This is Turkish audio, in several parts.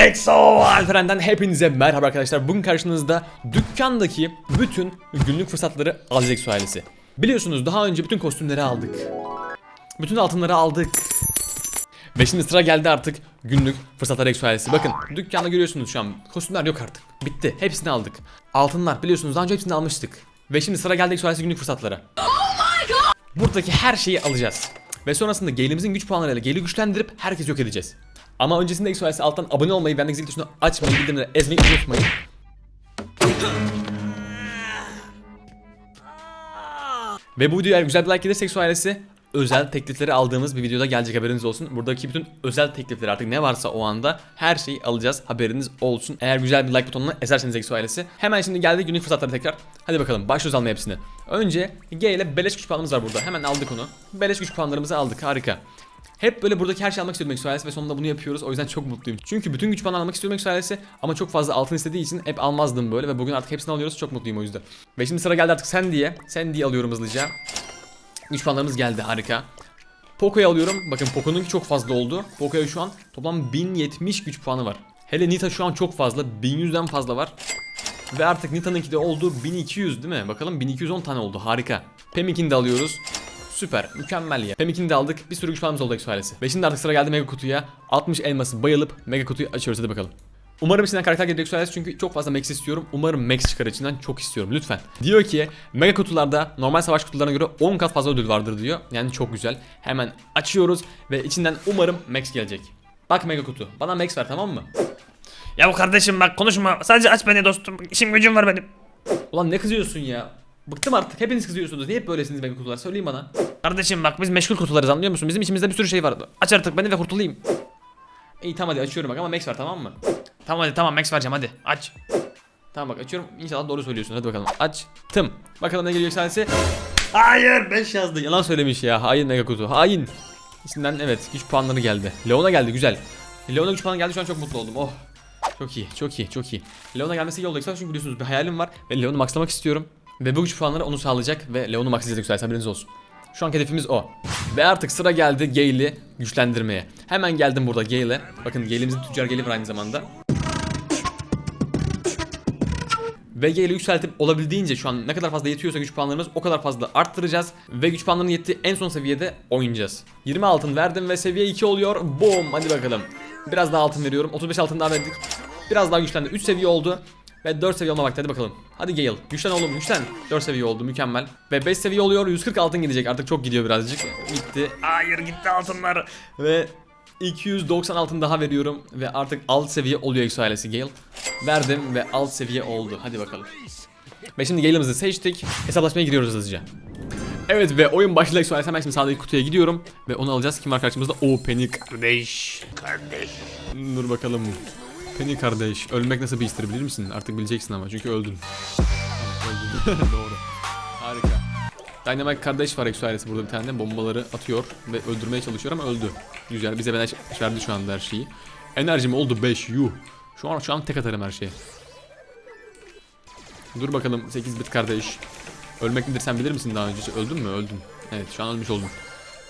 EXO Alperen'den hepinize merhaba arkadaşlar. Bugün karşınızda dükkandaki bütün günlük fırsatları alacak EXO ailesi. Biliyorsunuz daha önce bütün kostümleri aldık. Bütün altınları aldık. Ve şimdi sıra geldi artık günlük fırsatlar EXO ailesi. Bakın dükkanda görüyorsunuz şu an kostümler yok artık. Bitti. Hepsini aldık. Altınlar biliyorsunuz daha önce hepsini almıştık. Ve şimdi sıra geldi EXO ailesi günlük fırsatlara. Buradaki her şeyi alacağız. Ve sonrasında Gale'imizin güç puanlarıyla Gale'i güçlendirip herkes yok edeceğiz. Ama öncesinde Exo alttan abone olmayı, bendeki zil tuşunu açmayı, bildirimleri ezmeyi unutmayın. Ve bu videoya güzel bir like gelirse Exo ailesi özel teklifleri aldığımız bir videoda gelecek haberiniz olsun. Buradaki bütün özel teklifleri artık ne varsa o anda her şeyi alacağız haberiniz olsun. Eğer güzel bir like butonuna ezerseniz Exo ailesi. Hemen şimdi geldi günlük fırsatları tekrar. Hadi bakalım başlıyoruz almaya hepsini. Önce G ile beleş güç puanımız var burada. Hemen aldık onu. Beleş güç puanlarımızı aldık harika. Hep böyle buradaki her şeyi almak istiyordum Exo ve sonunda bunu yapıyoruz. O yüzden çok mutluyum. Çünkü bütün güç puanı almak istiyordum Exo ama çok fazla altın istediği için hep almazdım böyle ve bugün artık hepsini alıyoruz. Çok mutluyum o yüzden. Ve şimdi sıra geldi artık sen diye. Sen diye alıyorum hızlıca. Güç puanlarımız geldi harika. Poco'yu alıyorum. Bakın Poco'nunki çok fazla oldu. Poco'ya şu an toplam 1070 güç puanı var. Hele Nita şu an çok fazla. 1100'den fazla var. Ve artık Nita'nınki de oldu 1200 değil mi? Bakalım 1210 tane oldu. Harika. Pemik'ini de alıyoruz. Süper. Mükemmel ya. Pemik'ini de aldık. Bir sürü güç puanımız oldu Exo ailesi. Ve şimdi artık sıra geldi Mega Kutu'ya. 60 elması bayılıp Mega Kutu'yu açıyoruz. Hadi bakalım. Umarım içinden karakter gelecek ailesi çünkü çok fazla Max istiyorum. Umarım Max çıkar içinden çok istiyorum lütfen. Diyor ki Mega kutularda normal savaş kutularına göre 10 kat fazla ödül vardır diyor. Yani çok güzel. Hemen açıyoruz ve içinden umarım Max gelecek. Bak Mega kutu. Bana Max ver tamam mı? Ya bu kardeşim bak konuşma. Sadece aç beni dostum. İşim gücüm var benim. Ulan ne kızıyorsun ya? Bıktım artık. Hepiniz kızıyorsunuz. Niye hep böylesiniz Mega kutular? Söyleyin bana. Kardeşim bak biz meşgul kutularız anlıyor musun? Bizim içimizde bir sürü şey var. Aç artık beni ve kurtulayım. İyi tamam hadi açıyorum bak ama Max ver tamam mı? Tamam hadi tamam Max vereceğim hadi. Aç. Tamam bak açıyorum. İnşallah doğru söylüyorsun. Hadi bakalım. Açtım. Bakalım ne geliyor sadece. Hayır. 5 yazdı. Yalan söylemiş ya. Hain mega kutu. Hain. İçinden evet güç puanları geldi. Leon'a geldi güzel. Leon'a güç puanı geldi şu an çok mutlu oldum. Oh. Çok iyi, çok iyi, çok iyi. Leon'a gelmesi iyi olacak çünkü biliyorsunuz bir hayalim var ve Leon'u maxlamak istiyorum. Ve bu güç puanları onu sağlayacak ve Leon'u maxlayacak güzel haberiniz olsun. Şu an hedefimiz o. Ve artık sıra geldi Gale'i güçlendirmeye. Hemen geldim burada Gale'e. Bakın Gale'imizin tüccar Gale'i var aynı zamanda. Ve Gale'i yükseltip olabildiğince şu an ne kadar fazla yetiyorsa güç puanlarımız o kadar fazla arttıracağız. Ve güç puanlarının yettiği en son seviyede oynayacağız. 20 altın verdim ve seviye 2 oluyor. Boom hadi bakalım. Biraz daha altın veriyorum. 35 altın daha verdik. Biraz daha güçlendi. 3 seviye oldu. Ve 4 seviye olma vakti hadi bakalım. Hadi Gale. Güçlen oğlum güçlen. 4 seviye oldu mükemmel. Ve 5 seviye oluyor. 140 altın gidecek. Artık çok gidiyor birazcık. Gitti. Hayır gitti altınlar. Ve 290 altın daha veriyorum ve artık alt seviye oluyor Exo ailesi Gale. Verdim ve alt seviye oldu. Hadi bakalım. Ve şimdi Gale'ımızı seçtik. Hesaplaşmaya gidiyoruz hızlıca. Evet ve oyun Exo ailesi. Hemen şimdi sağdaki kutuya gidiyorum. Ve onu alacağız. Kim var karşımızda? O Penny kardeş. Kardeş. Dur bakalım. Penny kardeş. Ölmek nasıl bir histir bilir misin? Artık bileceksin ama çünkü öldün. Doğru. Harika. Dynamite kardeş var Exo ailesi burada bir tane bombaları atıyor ve öldürmeye çalışıyor ama öldü. Güzel bize beleş verdi şu anda her şeyi. Enerjim oldu 5 yuh. Şu an şu an tek atarım her şeye. Dur bakalım 8 bit kardeş. Ölmek nedir sen bilir misin daha önce? Öldün mü? Öldün. Evet şu an ölmüş oldum.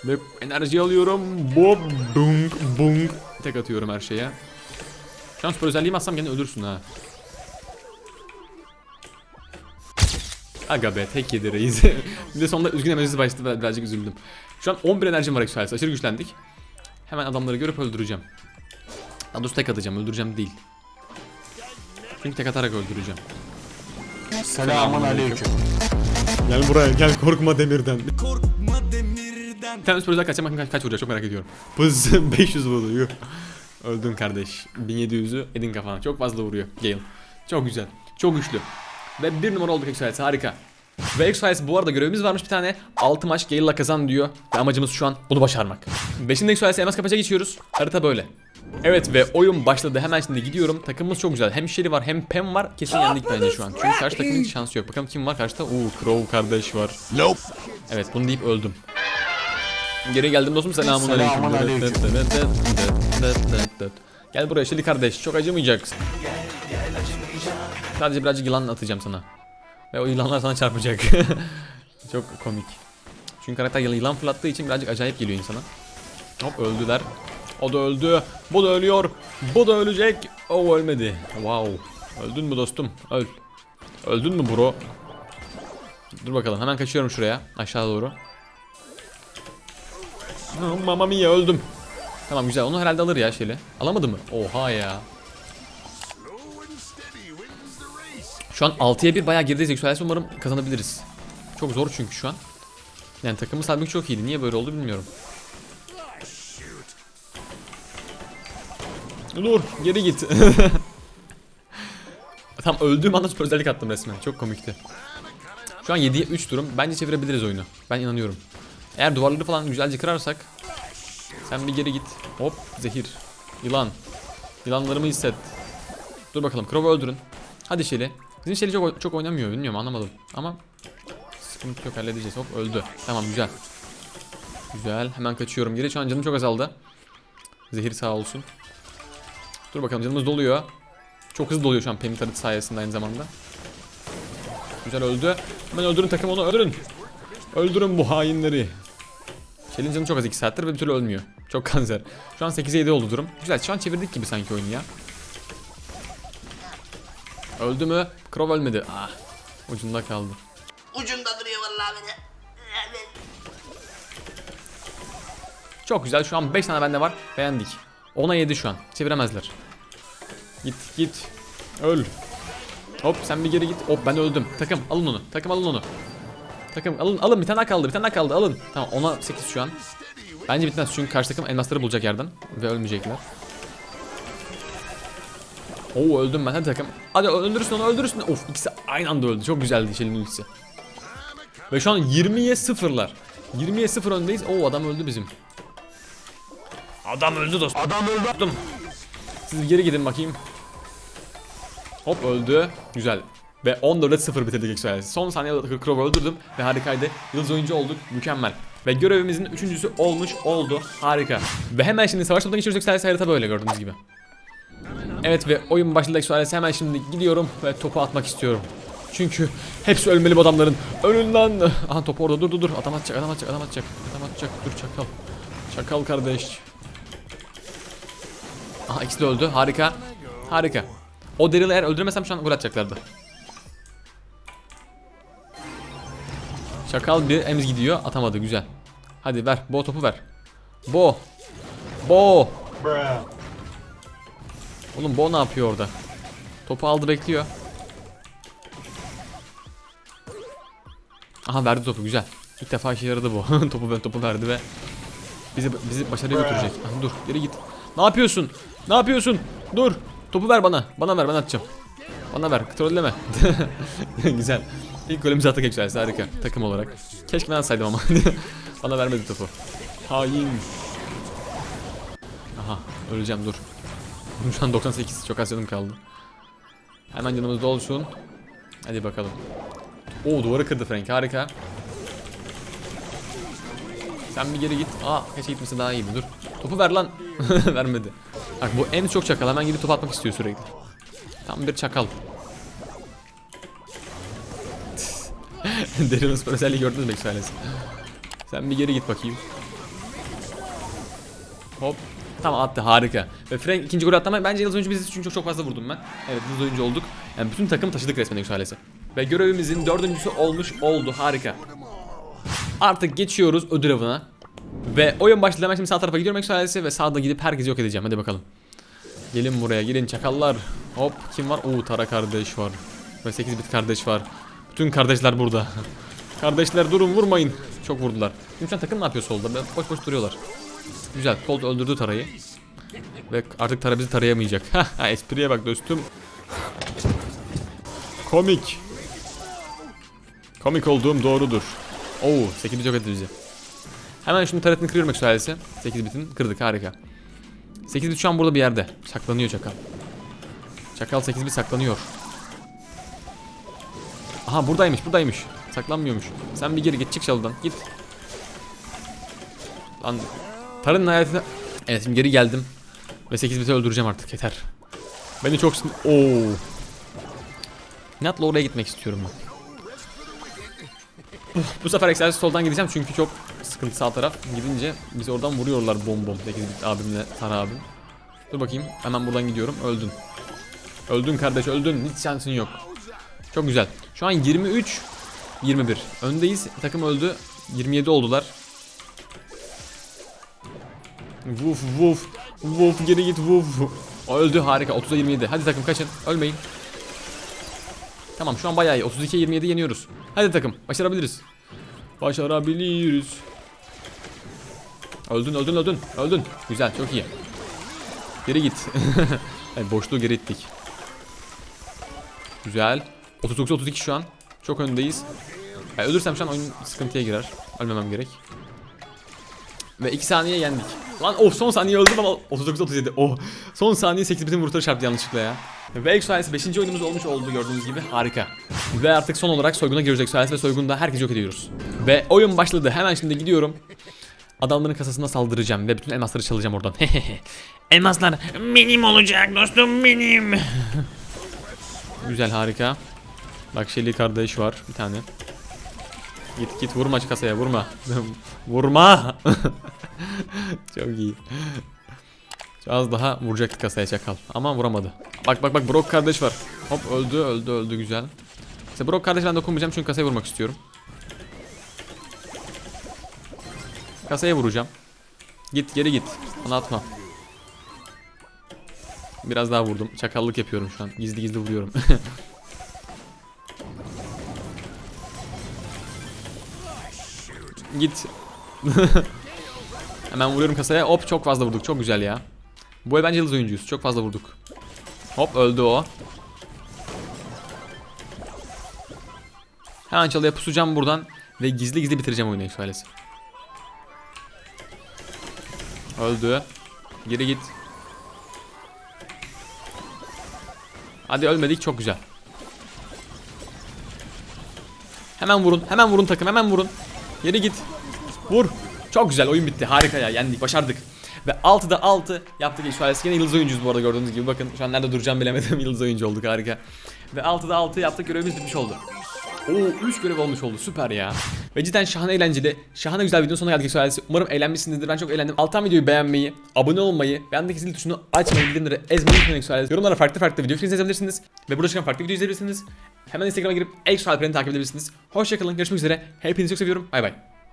Ve enerji alıyorum. Bob bung bung. Tek atıyorum her şeye. Şu an süper özelliğimi atsam gene ölürsün ha. Aga be tek yedi reis. bir de sonunda üzgün emojisi başladı birazcık üzüldüm. Şu an 11 enerjim var Exoalesi aşırı güçlendik. Hemen adamları görüp öldüreceğim. Daha doğrusu tek atacağım öldüreceğim değil. Çünkü tek atarak öldüreceğim. Selamun aleyküm. Gel buraya gel korkma demirden. Korkma demirden. Bir tane süper özel kaçacağım bakın kaç, kaç vuracak çok merak ediyorum. Pız 500 vurdu yuh. Öldün kardeş. 1700'ü edin kafana. Çok fazla vuruyor Gale. Çok güzel. Çok güçlü. Ve bir numara olduk Exoales harika. Ve Exoales bu arada görevimiz varmış bir tane. 6 maç Gale'la kazan diyor. Ve amacımız şu an bunu başarmak. Ve şimdi Exoales'e elmas kapaca geçiyoruz. Harita böyle. Evet ve oyun başladı. Hemen şimdi gidiyorum. Takımımız çok güzel. Hem Sherry var hem Pem var. Kesin yendik bence şu an. Çünkü karşı takımın hiç şansı yok. Bakalım kim var karşıda? Uuu Crow kardeş var. Nope. Evet bunu deyip öldüm. Geri geldim dostum selamun aleyküm. Selamun aleyküm. Gel buraya Şeli kardeş çok acımayacaksın. Sadece birazcık yılan atacağım sana. Ve o yılanlar sana çarpacak. çok komik. Çünkü karakter yılan fırlattığı için birazcık acayip geliyor insana. Hop öldüler. O da öldü. Bu da ölüyor. Bu da ölecek. O ölmedi. Wow. Öldün mü dostum? Öl. Öldün mü bro? Dur bakalım hemen kaçıyorum şuraya aşağı doğru. Mamma mia öldüm. Tamam güzel onu herhalde alır ya şeyle. Alamadı mı? Oha ya. Şu an 6'ya 1 bayağı gerideyiz. Yükselirse umarım kazanabiliriz. Çok zor çünkü şu an. Yani takımı halbuki çok iyiydi. Niye böyle oldu bilmiyorum. Dur geri git. Tam öldüğüm anda süper özellik attım resmen. Çok komikti. Şu an 7'ye 3 durum. Bence çevirebiliriz oyunu. Ben inanıyorum. Eğer duvarları falan güzelce kırarsak. Sen bir geri git. Hop zehir. Yılan. Yılanlarımı hisset. Dur bakalım. Crow'u öldürün. Hadi Shelly. Bizim Shelly çok, çok oynamıyor. Bilmiyorum anlamadım. Ama sıkıntı yok halledeceğiz. Hop öldü. Tamam güzel. Güzel. Hemen kaçıyorum geri. Şu an canım çok azaldı. Zehir sağ olsun. Dur bakalım canımız doluyor. Çok hızlı doluyor şu an Pem'in tarıtı sayesinde aynı zamanda. Güzel öldü. Hemen öldürün takım onu öldürün. Öldürün bu hainleri. Shelly'nin canı çok az 2 saattir ve bir türlü ölmüyor. Çok kanser. Şu an 8'e 7 oldu durum. Güzel şu an çevirdik gibi sanki oyunu ya. Öldü mü? Crow ölmedi. Ah. Ucunda kaldı. Ucunda duruyor vallahi beni. Çok güzel. Şu an 5 tane bende var. Beğendik. 10'a 7 şu an. Çeviremezler. Git git. Öl. Hop sen bir geri git. Hop ben öldüm. Takım alın onu. Takım alın onu. Takım alın alın bir tane daha kaldı. Bir tane daha kaldı. Alın. Tamam 10'a 8 şu an. Bence bitmez çünkü karşı takım elmasları bulacak yerden ve ölmeyecekler. Oo öldüm ben hadi takım. Hadi öldürürsün onu öldürürsün. Of ikisi aynı anda öldü. Çok güzeldi Shelly'nin ultisi. Ve şu an 20'ye 0'lar. 20'ye 0 öndeyiz. Oo adam öldü bizim. Adam öldü dostum. Adam öldü. Siz geri gidin bakayım. Hop öldü. Güzel. Ve 14'e 0 bitirdik Exoales. Son saniyede Crow'u öldürdüm ve harikaydı. Yıldız oyuncu olduk. Mükemmel. Ve görevimizin üçüncüsü olmuş oldu. Harika. Ve hemen şimdi savaş topuna geçiyoruz Exoales harita böyle gördüğünüz gibi. Evet ve oyun başladı Exoales. Hemen şimdi gidiyorum ve topu atmak istiyorum. Çünkü hepsi ölmeli bu adamların. Ölün lan. Aha top orada dur dur dur. Adam atacak adam atacak adam atacak. Adam atacak. Dur çakal. Çakal kardeş. Aha ikisi de öldü. Harika. Harika. O Daryl'ı eğer öldürmesem şu an gol atacaklardı. Çakal bir emz gidiyor. Atamadı. Güzel. Hadi ver. Bo topu ver. Bo. Bo. Oğlum Bo ne yapıyor orada? Topu aldı bekliyor. Aha verdi topu güzel. İlk defa işe yaradı bu. topu ben topu verdi ve bizi bizi başarıya götürecek. Aha, dur geri git. Ne yapıyorsun? Ne yapıyorsun? Dur. Topu ver bana. Bana ver ben atacağım. Bana ver. Trolleme. güzel. İlk golümüzü attık Excelsior harika. Takım olarak. Keşke ben atsaydım ama. bana vermedi topu. Hain. Aha öleceğim dur. Şu an 98 çok az canım kaldı. Hemen canımız dolsun. Hadi bakalım. Oo duvarı kırdı Frank harika. Sen bir geri git. Aa kaça gitmesi daha iyiydi dur. Topu ver lan. Vermedi. Bak bu en çok çakal hemen gidip top atmak istiyor sürekli. Tam bir çakal. Derin spor özelliği gördünüz mü Excelsior? Sen bir geri git bakayım. Hop. Tamam attı harika. Ve Frank ikinci golü attı ama bence yıldız oyuncu biziz çünkü çok, çok fazla vurdum ben. Evet yıldız oyuncu olduk. Yani bütün takım taşıdık resmen Excelsior. Ve görevimizin dördüncüsü olmuş oldu harika. Artık geçiyoruz ödül avına. Ve oyun başladı hemen şimdi sağ tarafa gidiyorum Excelsior ve sağda gidip herkesi yok edeceğim hadi bakalım. Gelin buraya gelin çakallar. Hop kim var? Oo Tara kardeş var. Ve 8 bit kardeş var. Bütün kardeşler burada. Kardeşler durun vurmayın. Çok vurdular. An takım ne yapıyor solda? Boş boş duruyorlar. Güzel. Colt öldürdü Tara'yı. Ve artık Tara bizi tarayamayacak. Espriye bak dostum. Komik. Komik olduğum doğrudur. Oo 8 bit yok etti bizi. Hemen şimdi taretini kırıyorum eksualesi. 8 bitin kırdık harika. 8 bit şu an burada bir yerde. Saklanıyor çakal. Çakal 8 bit saklanıyor. Aha buradaymış buradaymış. Saklanmıyormuş. Sen bir geri git çık çalıdan git. Lan Tarık'ın hayatına... Evet şimdi geri geldim. Ve 8 biti öldüreceğim artık yeter. Beni çok sin... Oo. İnatla oraya gitmek istiyorum ben. Bu sefer Excelsior soldan gideceğim çünkü çok sıkıntı sağ taraf gidince bizi oradan vuruyorlar bom bom 8 bit abimle Sara abim. Dur bakayım hemen buradan gidiyorum öldün. Öldün kardeş öldün hiç şansın yok. Çok güzel. Şu an 23 21. Öndeyiz. Takım öldü. 27 oldular. Vuf vuf. Vuf geri git vuf. Öldü harika. 30'a 27. Hadi takım kaçın. Ölmeyin. Tamam şu an bayağı iyi. 32'ye 27 yeniyoruz. Hadi takım. Başarabiliriz. Başarabiliriz. Öldün öldün öldün. Öldün. Güzel çok iyi. Geri git. boşluğu geri ittik. Güzel. 39 32 şu an. Çok öndeyiz. Yani ölürsem şu an oyun sıkıntıya girer. Ölmemem gerek. Ve 2 saniye yendik. Lan of son saniye öldüm ama 39 37. Oh. Son saniye 8 bitin vurtları çarptı yanlışlıkla ya. Ve Exodus 5. oyunumuz olmuş oldu gördüğünüz gibi. Harika. Ve artık son olarak soyguna giriyoruz Exodus ve soygunda herkes yok ediyoruz. Ve oyun başladı. Hemen şimdi gidiyorum. Adamların kasasına saldıracağım ve bütün elmasları çalacağım oradan. Elmaslar benim olacak dostum benim. Güzel harika. Bak Shelly kardeş var bir tane. Git git vurma kasaya vurma. vurma. Çok iyi. Az daha vuracaktı kasaya çakal ama vuramadı. Bak bak bak Brock kardeş var. Hop öldü öldü öldü güzel. İşte Brock kardeş ben dokunmayacağım çünkü kasaya vurmak istiyorum. Kasaya vuracağım. Git geri git. Bana atma. Biraz daha vurdum. Çakallık yapıyorum şu an. Gizli gizli vuruyorum. Git. Hemen vuruyorum kasaya. Hop çok fazla vurduk. Çok güzel ya. Bu el bence yıldız oyuncuyuz. Çok fazla vurduk. Hop öldü o. Hemen çalıya pusacağım buradan. Ve gizli gizli bitireceğim oyunu Exuales'i. Öldü. Geri git. Hadi ölmedik çok güzel. Hemen vurun. Hemen vurun takım. Hemen vurun. Geri git. Vur. Çok güzel oyun bitti. Harika ya. Yendik. Başardık. Ve 6'da 6 yaptık iş ailesi. Yine yıldız oyuncuyuz bu arada gördüğünüz gibi. Bakın şu an nerede duracağım bilemedim. yıldız oyuncu olduk. Harika. Ve 6'da 6 yaptık. Görevimiz bitmiş oldu. Oo 3 görev olmuş oldu. Süper ya. Ve cidden şahane eğlenceli. Şahane güzel videonun sonuna geldik ailesi. Umarım eğlenmişsinizdir. Ben çok eğlendim. Alttan videoyu beğenmeyi, abone olmayı, ve yandaki zil tuşunu açmayı, bildirimleri ezmeyi unutmayın ailesi. Yorumlara farklı farklı video fikrinizi yazabilirsiniz. Ve burada çıkan farklı video izleyebilirsiniz. Hemen Instagram'a girip Extra Alperen'i takip edebilirsiniz. Hoşçakalın. Görüşmek üzere. Hepinizi çok seviyorum. Bay bay.